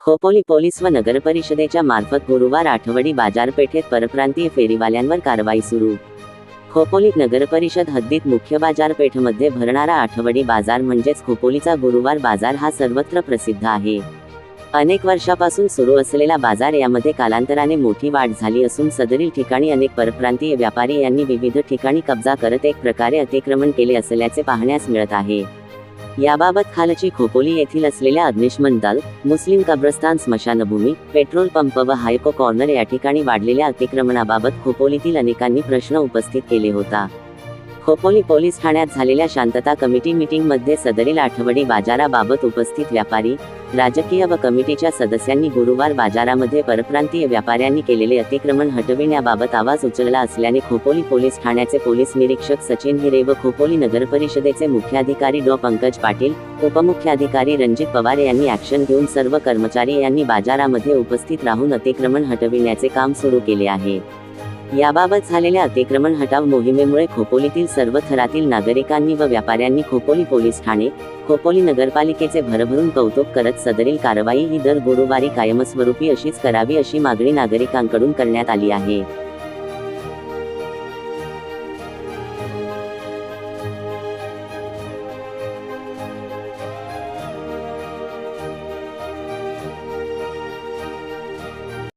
Khopoli police व नगरपरिषदेच्या मार्फत गुरुवार आठवडी बाजारपेठेत परप्रांतीय फेरीवाल्यांवर कारवाई सुरू. खोपोली नगरपरिषद हद्दीत मुख्य बाजारपेठमध्ये भरणारा आठवडी बाजार म्हणजेच खोपोलीचा गुरुवार बाजार हा सर्वत्र प्रसिद्ध आहे. अनेक वर्षापासून सुरू असलेला बाजार यामध्ये कालांतराने मोठी वाढ झाली असून सदरील ठिकाणी अनेक परप्रांतीय व्यापारी यांनी विविध ठिकाणी कब्जा करत एक प्रकारे अतिक्रमण केले असल्याचे पाहण्यास मिळत आहे. याबाबत खालची खोपोली येथील असलेल्या अग्निशमन दल मुस्लिम कब्रस्तान स्मशानभूमी पेट्रोल पंप व हायको कॉर्नर या ठिकाणी वाढलेल्या अतिक्रमणाबाबत खोपोलीतील अनेकांनी प्रश्न उपस्थित केले होता. खोपोली पोलीस ठाण्यात झालेल्या शांतता कमिटी मिटिंगमध्ये सदरील आठवडी बाजाराबाबत उपस्थित व्यापारी राजकीय व कमिटीच्या सदस्यांनी गुरुवार बाजारामध्ये परप्रांतीय व्यापाऱ्यांनी केलेले अतिक्रमण हटविण्याबाबत आवाज उचलला असल्याने खोपोली पोलीस ठाण्याचे पोलीस निरीक्षक सचिन हिरे व खोपोली नगरपरिषदेचे मुख्याधिकारी डॉ. पंकज पाटील उपमुख्याधिकारी रणजित पवार यांनी ॲक्शन घेऊन सर्व कर्मचारी यांनी बाजारामध्ये उपस्थित राहून अतिक्रमण हटविण्याचे काम सुरू केले आहे. याबाबत झालेल्या अतिक्रमण हटाव मोहिमेमुळे खोपोलीतील सर्व थरातील नागरिकांनी व व्यापाऱ्यांनी खोपोली पोलीस ठाणे खोपोली नगरपालिकेचे भरभरून कौतुक करत सदरील कारवाई ही दर गुरुवारी कायमस्वरूपी अशीच करावी अशी मागणी नागरिकांकडून करण्यात आली आहे.